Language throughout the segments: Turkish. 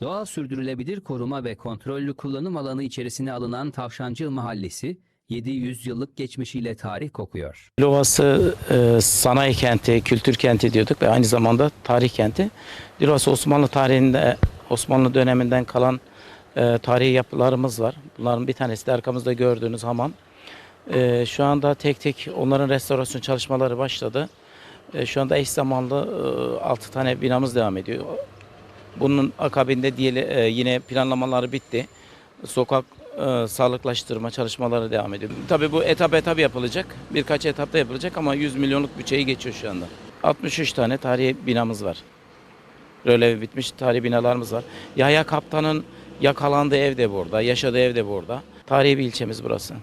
Doğal sürdürülebilir koruma ve kontrollü kullanım alanı içerisine alınan Tavşancıl Mahallesi 700 yıllık geçmişiyle tarih kokuyor. Dilovası e, sanayi kenti, kültür kenti diyorduk ve aynı zamanda tarih kenti. Dilovası Osmanlı tarihinde, Osmanlı döneminden kalan e, tarihi yapılarımız var. Bunların bir tanesi de arkamızda gördüğünüz hamam. E, şu anda tek tek onların restorasyon çalışmaları başladı. E, şu anda eş zamanlı e, 6 tane binamız devam ediyor. Bunun akabinde diğeri, e, yine planlamaları bitti. Sokak e, sağlıklaştırma çalışmaları devam ediyor. Tabii bu etap etap yapılacak. Birkaç etapta yapılacak ama 100 milyonluk bütçeyi geçiyor şu anda. 63 tane tarihi binamız var. Rölevi bitmiş tarihi binalarımız var. Yahya Kaptan'ın yakalandığı ev de burada, yaşadığı ev de burada. Tarihi bir ilçemiz burası.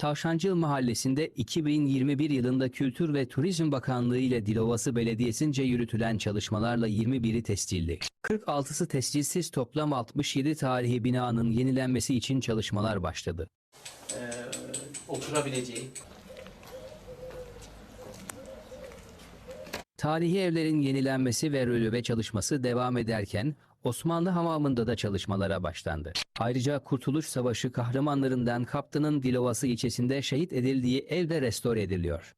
Tavşancıl Mahallesi'nde 2021 yılında Kültür ve Turizm Bakanlığı ile Dilovası Belediyesi'nce yürütülen çalışmalarla 21'i tescilli. 46'sı tescilsiz toplam 67 tarihi binanın yenilenmesi için çalışmalar başladı. oturabileceği, Tarihi evlerin yenilenmesi ve röleve çalışması devam ederken Osmanlı Hamamı'nda da çalışmalara başlandı. Ayrıca Kurtuluş Savaşı kahramanlarından Kaptan'ın Dilovası ilçesinde şehit edildiği ev de restore ediliyor.